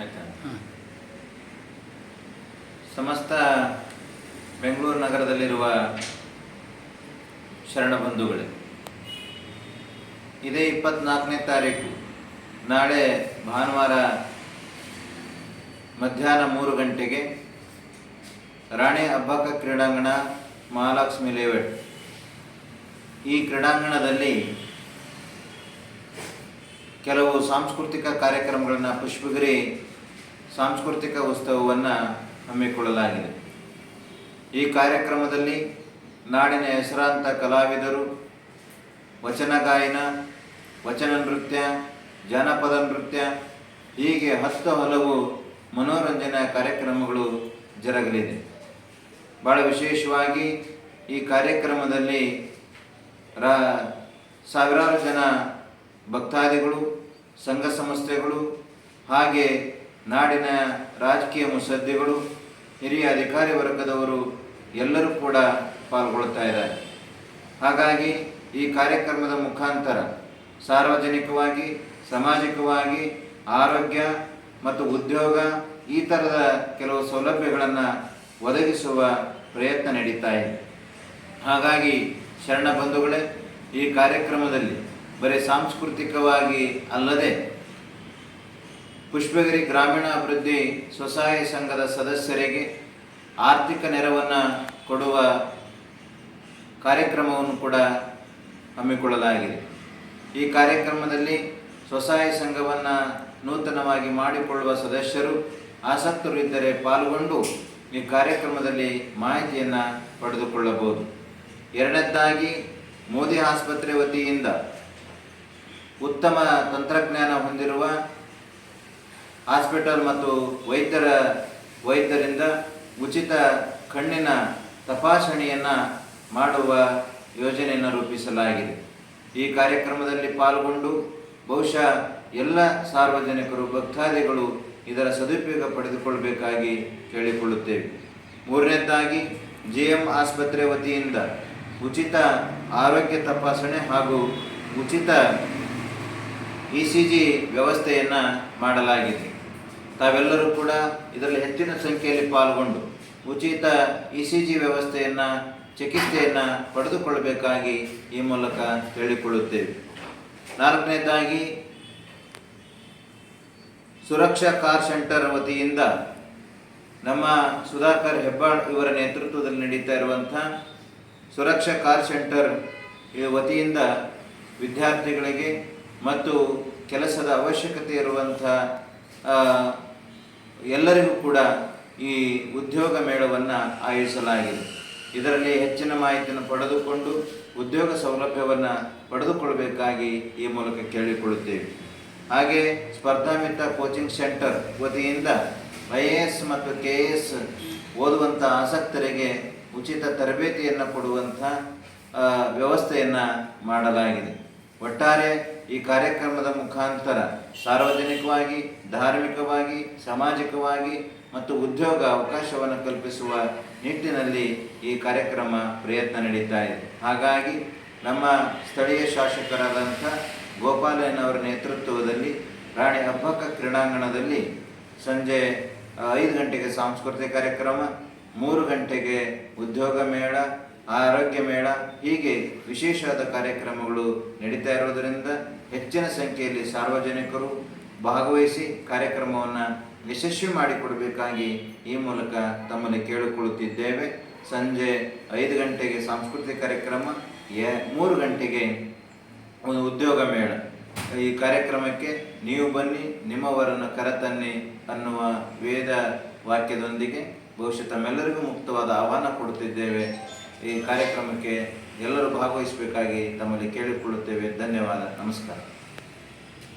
ಆಯ್ತಾ? ಸಮಸ್ತ ಬೆಂಗಳೂರು ನಗರದಲ್ಲಿರುವ ಶರಣ ಬಂಧುಗಳೇ ಇದೇ ಇಪ್ಪತ್ನಾಲ್ಕನೇ ತಾರೀಕು ನಾಳೆ ಭಾನುವಾರ ಮಧ್ಯಾಹ್ನ ಮೂರು ಗಂಟೆಗೆ ರಾಣಿ ಅಬ್ಬಕ್ಕ ಕ್ರೀಡಾಂಗಣ ಮಹಾಲಕ್ಷ್ಮಿ ಲೇಔಟ್. ಈ ಕ್ರೀಡಾಂಗಣದಲ್ಲಿ ಕೆಲವು ಸಾಂಸ್ಕೃತಿಕ ಕಾರ್ಯಕ್ರಮಗಳನ್ನು ಪುಷ್ಪಗಿರಿ ಸಾಂಸ್ಕೃತಿಕ ಉತ್ಸವವನ್ನು ಹಮ್ಮಿಕೊಳ್ಳಲಾಗಿದೆ. ಈ ಕಾರ್ಯಕ್ರಮದಲ್ಲಿ ನಾಡಿನ ಹೆಸರಾಂತ ಕಲಾವಿದರು, ವಚನ ಗಾಯನ, ವಚನ ನೃತ್ಯ, ಜಾನಪದ ನೃತ್ಯ, ಹೀಗೆ ಹತ್ತು ಹಲವು ಮನೋರಂಜನಾ ಕಾರ್ಯಕ್ರಮಗಳು ಜರುಗಲಿದೆ. ಭಾಳ ವಿಶೇಷವಾಗಿ ಈ ಕಾರ್ಯಕ್ರಮದಲ್ಲಿ ರಾ ಸಾವಿರಾರು ಜನ ಭಕ್ತಾದಿಗಳು, ಸಂಘ ಸಂಸ್ಥೆಗಳು, ಹಾಗೆ ನಾಡಿನ ರಾಜಕೀಯ ಮುಸದ್ದಿಗಳು, ಹಿರಿಯ ಅಧಿಕಾರಿ ವರ್ಗದವರು ಎಲ್ಲರೂ ಕೂಡ ಪಾಲ್ಗೊಳ್ತಾ ಇದ್ದಾರೆ. ಹಾಗಾಗಿ ಈ ಕಾರ್ಯಕ್ರಮದ ಮುಖಾಂತರ ಸಾರ್ವಜನಿಕವಾಗಿ, ಸಾಮಾಜಿಕವಾಗಿ, ಆರೋಗ್ಯ ಮತ್ತು ಉದ್ಯೋಗ ಈ ಥರದ ಕೆಲವು ಸೌಲಭ್ಯಗಳನ್ನು ಒದಗಿಸುವ ಪ್ರಯತ್ನ ನಡೀತಾ ಇದೆ. ಹಾಗಾಗಿ ಶರಣ ಬಂಧುಗಳೇ, ಈ ಕಾರ್ಯಕ್ರಮದಲ್ಲಿ ಬರೀ ಸಾಂಸ್ಕೃತಿಕವಾಗಿ ಅಲ್ಲದೆ ಪುಷ್ಪಗಿರಿ ಗ್ರಾಮೀಣ ಅಭಿವೃದ್ಧಿ ಸ್ವಸಹಾಯ ಸಂಘದ ಸದಸ್ಯರಿಗೆ ಆರ್ಥಿಕ ನೆರವನ್ನು ಕೊಡುವ ಕಾರ್ಯಕ್ರಮವನ್ನು ಕೂಡ ಹಮ್ಮಿಕೊಳ್ಳಲಾಗಿದೆ. ಈ ಕಾರ್ಯಕ್ರಮದಲ್ಲಿ ಸ್ವಸಹಾಯ ಸಂಘವನ್ನು ನೂತನವಾಗಿ ಮಾಡಿಕೊಳ್ಳುವ ಸದಸ್ಯರು ಆಸಕ್ತರು ಇದ್ದರೆ ಪಾಲ್ಗೊಂಡು ಈ ಕಾರ್ಯಕ್ರಮದಲ್ಲಿ ಮಾಹಿತಿಯನ್ನು ಪಡೆದುಕೊಳ್ಳಬಹುದು. ಎರಡನೇದಾಗಿ ಮೋದಿ ಆಸ್ಪತ್ರೆ ವತಿಯಿಂದ ಉತ್ತಮ ತಂತ್ರಜ್ಞಾನ ಹೊಂದಿರುವ ಹಾಸ್ಪಿಟಲ್ ಮತ್ತು ವೈದ್ಯರ, ವೈದ್ಯರಿಂದ ಉಚಿತ ಕಣ್ಣಿನ ತಪಾಸಣೆಯನ್ನು ಮಾಡುವ ಯೋಜನೆಯನ್ನು ರೂಪಿಸಲಾಗಿದೆ. ಈ ಕಾರ್ಯಕ್ರಮದಲ್ಲಿ ಪಾಲ್ಗೊಂಡು ಬಹುಶಃ ಎಲ್ಲ ಸಾರ್ವಜನಿಕರು, ಭಕ್ತಾದಿಗಳು ಇದರ ಸದುಪಯೋಗ ಪಡೆದುಕೊಳ್ಳಬೇಕಾಗಿ ಕೇಳಿಕೊಳ್ಳುತ್ತೇವೆ. ಮೂರನೇದಾಗಿ, ಜಿ ಎಂ ಆಸ್ಪತ್ರೆ ವತಿಯಿಂದ ಉಚಿತ ಆರೋಗ್ಯ ತಪಾಸಣೆ ಹಾಗೂ ಉಚಿತ ಇ ಸಿ ಜಿ ವ್ಯವಸ್ಥೆಯನ್ನು ಮಾಡಲಾಗಿದೆ. ತಾವೆಲ್ಲರೂ ಕೂಡ ಇದರಲ್ಲಿ ಹೆಚ್ಚಿನ ಸಂಖ್ಯೆಯಲ್ಲಿ ಪಾಲ್ಗೊಂಡು ಉಚಿತ ಇ ಸಿ ಜಿ ವ್ಯವಸ್ಥೆಯನ್ನು, ಚಿಕಿತ್ಸೆಯನ್ನು ಪಡೆದುಕೊಳ್ಳಬೇಕಾಗಿ ಈ ಮೂಲಕ ಹೇಳಿಕೊಳ್ಳುತ್ತೇವೆ. ನಾಲ್ಕನೇದಾಗಿ, ಸುರಕ್ಷಾ ಕಾರ್ ಸೆಂಟರ್ ವತಿಯಿಂದ ನಮ್ಮ ಸುಧಾಕರ್ ಹೆಬ್ಬಾಳ್ ಇವರ ನೇತೃತ್ವದಲ್ಲಿ ನಡೀತಾ ಇರುವಂಥ ಸುರಕ್ಷಾ ಕಾರ್ ಸೆಂಟರ್ ವತಿಯಿಂದ ವಿದ್ಯಾರ್ಥಿಗಳಿಗೆ ಮತ್ತು ಕೆಲಸದ ಅವಶ್ಯಕತೆ ಇರುವಂಥ ಎಲ್ಲರಿಗೂ ಕೂಡ ಈ ಉದ್ಯೋಗ ಮೇಳವನ್ನು ಆಯೋಜಿಸಲಾಗಿದೆ. ಇದರಲ್ಲಿ ಹೆಚ್ಚಿನ ಮಾಹಿತಿಯನ್ನು ಪಡೆದುಕೊಂಡು ಉದ್ಯೋಗ ಸೌಲಭ್ಯವನ್ನು ಪಡೆದುಕೊಳ್ಳಬೇಕಾಗಿ ಈ ಮೂಲಕ ಕೇಳಿಕೊಳ್ಳುತ್ತೇವೆ. ಹಾಗೆ ಸ್ಪರ್ಧಾಮಿತ ಕೋಚಿಂಗ್ ಸೆಂಟರ್ ವತಿಯಿಂದ ಐ ಎ ಎಸ್ ಮತ್ತು ಕೆ ಎ ಎಸ್ ಓದುವಂಥ ಆಸಕ್ತರಿಗೆ ಉಚಿತ ತರಬೇತಿಯನ್ನು ಕೊಡುವಂಥ ವ್ಯವಸ್ಥೆಯನ್ನು ಮಾಡಲಾಗಿದೆ. ಒಟ್ಟಾರೆ ಈ ಕಾರ್ಯಕ್ರಮದ ಮುಖಾಂತರ ಸಾರ್ವಜನಿಕವಾಗಿ, ಧಾರ್ಮಿಕವಾಗಿ, ಸಾಮಾಜಿಕವಾಗಿ ಮತ್ತು ಉದ್ಯೋಗ ಅವಕಾಶವನ್ನು ಕಲ್ಪಿಸುವ ನಿಟ್ಟಿನಲ್ಲಿ ಈ ಕಾರ್ಯಕ್ರಮ ಪ್ರಯತ್ನ ನಡೀತಾ ಇದೆ. ಹಾಗಾಗಿ ನಮ್ಮ ಸ್ಥಳೀಯ ಶಾಸಕರಾದಂಥ ಗೋಪಾಲಯ್ಯನವರ ನೇತೃತ್ವದಲ್ಲಿ ರಾಣಿ ಹಬ್ಬಕ್ಕ ಕ್ರೀಡಾಂಗಣದಲ್ಲಿ ಸಂಜೆ, ಐದು ಗಂಟೆಗೆ ಸಾಂಸ್ಕೃತಿಕ ಕಾರ್ಯಕ್ರಮ, ಮೂರು ಗಂಟೆಗೆ ಉದ್ಯೋಗ ಮೇಳ ಆರೋಗ್ಯ ಮೇಳ, ಹೀಗೆ ವಿಶೇಷವಾದ ಕಾರ್ಯಕ್ರಮಗಳು ನಡೀತಾ ಇರೋದರಿಂದ ಹೆಚ್ಚಿನ ಸಂಖ್ಯೆಯಲ್ಲಿ ಸಾರ್ವಜನಿಕರು ಭಾಗವಹಿಸಿ ಕಾರ್ಯಕ್ರಮವನ್ನು ಯಶಸ್ವಿ ಮಾಡಿಕೊಡಬೇಕಾಗಿ ಈ ಮೂಲಕ ತಮ್ಮಲ್ಲಿ ಕೇಳಿಕೊಳ್ಳುತ್ತಿದ್ದೇವೆ. ಸಂಜೆ ಐದು ಗಂಟೆಗೆ ಸಾಂಸ್ಕೃತಿಕ ಕಾರ್ಯಕ್ರಮ ಎ ಮೂರು ಗಂಟೆಗೆ ಒಂದು ಉದ್ಯೋಗ ಮೇಳ. ಈ ಕಾರ್ಯಕ್ರಮಕ್ಕೆ ನೀವು ಬನ್ನಿ, ನಿಮ್ಮವರನ್ನು ಕರೆತನ್ನಿ ಅನ್ನುವ ವೇದ ವಾಕ್ಯದೊಂದಿಗೆ ಬಹುಶಃ ತಮ್ಮೆಲ್ಲರಿಗೂ ಮುಕ್ತವಾದ ಆಹ್ವಾನ ಕೊಡುತ್ತಿದ್ದೇವೆ. ಈ ಕಾರ್ಯಕ್ರಮಕ್ಕೆ ಎಲ್ಲರೂ ಭಾಗವಹಿಸಬೇಕಾಗಿ ತಮ್ಮಲ್ಲಿ ಕೇಳಿಕೊಳ್ಳುತ್ತೇವೆ. ಧನ್ಯವಾದ. ನಮಸ್ಕಾರ.